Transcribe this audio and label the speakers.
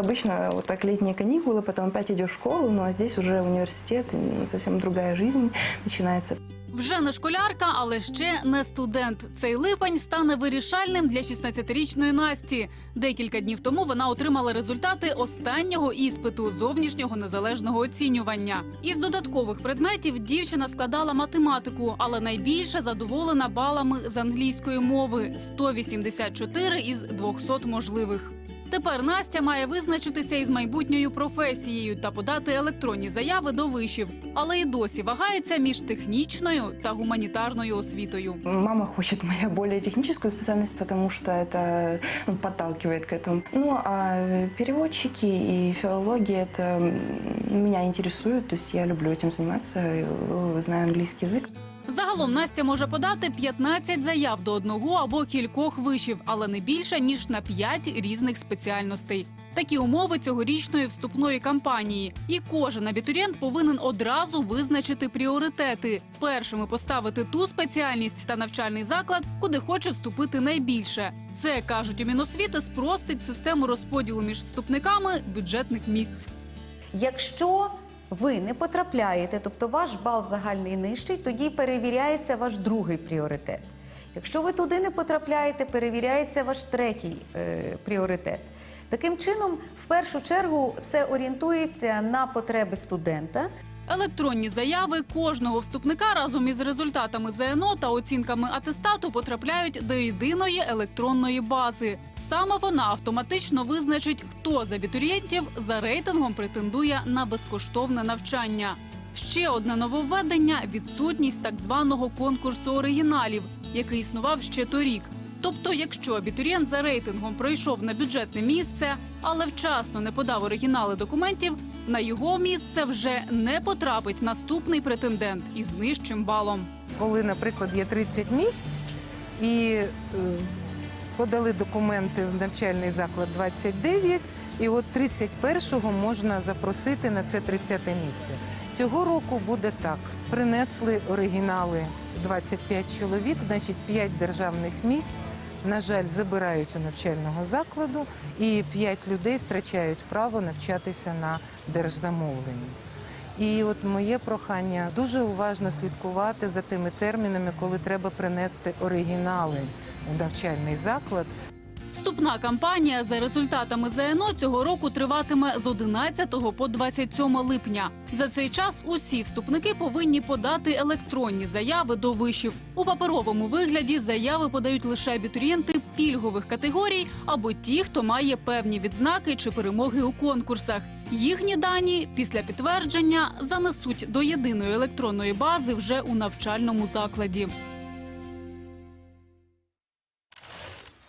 Speaker 1: Обычно вот так летние каникулы, потом опять идешь в школу, ну а здесь уже университет, совсем другая жизнь начинается.
Speaker 2: Вже не школярка, але ще не студент. Цей липень стане вирішальним для 16-річної Насті. Декілька днів тому вона отримала результати останнього іспиту зовнішнього незалежного оцінювання. Із додаткових предметів дівчина складала математику, але найбільше задоволена балами з англійської мови 184 із 200 можливих. Тепер Настя має визначитися із майбутньою професією та подати електронні заяви до вишів, але й досі вагається між технічною та гуманітарною освітою.
Speaker 1: Мама хочет моя более техническую специальность, потому что это ну, подталкивает к этому. Ну а переводчики и филология это м, меня интересует, то есть я люблю этим заниматься, э, знаю английский язык.
Speaker 2: Загалом Настя може подати 15 заяв до одного або кількох вишів, але не більше ніж на 5 різних спеціальностей. Такі умови цьогорічної вступної кампанії, і кожен абітурієнт повинен одразу визначити пріоритети, першими поставити ту спеціальність та навчальний заклад, куди хоче вступити найбільше. Це кажуть у Міносвіти, спростить систему розподілу між вступниками бюджетних місць.
Speaker 3: Якщо ви не потрапляєте, тобто ваш бал загальний нижчий, тоді перевіряється ваш другий пріоритет. Якщо ви туди не потрапляєте, перевіряється ваш третій е, пріоритет. Таким чином, в першу чергу, це орієнтується на потреби студента.
Speaker 2: Електронні заяви кожного вступника разом із результатами ЗНО та оцінками атестату потрапляють до єдиної електронної бази. Саме вона автоматично визначить, хто з абітурієнтів за рейтингом претендує на безкоштовне навчання. Ще одне нововведення відсутність так званого конкурсу оригіналів, який існував ще торік. Тобто, якщо абітурієнт за рейтингом пройшов на бюджетне місце, але вчасно не подав оригінали документів, на його місце вже не потрапить наступний претендент із нижчим балом.
Speaker 4: коли, наприклад, є 30 місць і е, подали документи в навчальний заклад 29, і от 31-го можна запросити на це 30 місце. Цього року буде так: принесли оригінали 25 чоловік, значить 5 державних місць. На жаль, забирають у навчального закладу, і 5 людей втрачають право навчатися на держзамовленні. І от моє прохання дуже уважно слідкувати за тими термінами, коли треба принести оригінали навчальний заклад.
Speaker 2: Вступна кампанія за результатами ЗНО цього року триватиме з 11 по 27 липня. За цей час усі вступники повинні подати електронні заяви до вишів. У паперовому вигляді заяви подають лише абітурієнти пільгових категорій або ті, хто має певні відзнаки чи перемоги у конкурсах. Їхні дані після підтвердження занесуть до єдиної електронної бази вже у навчальному закладі.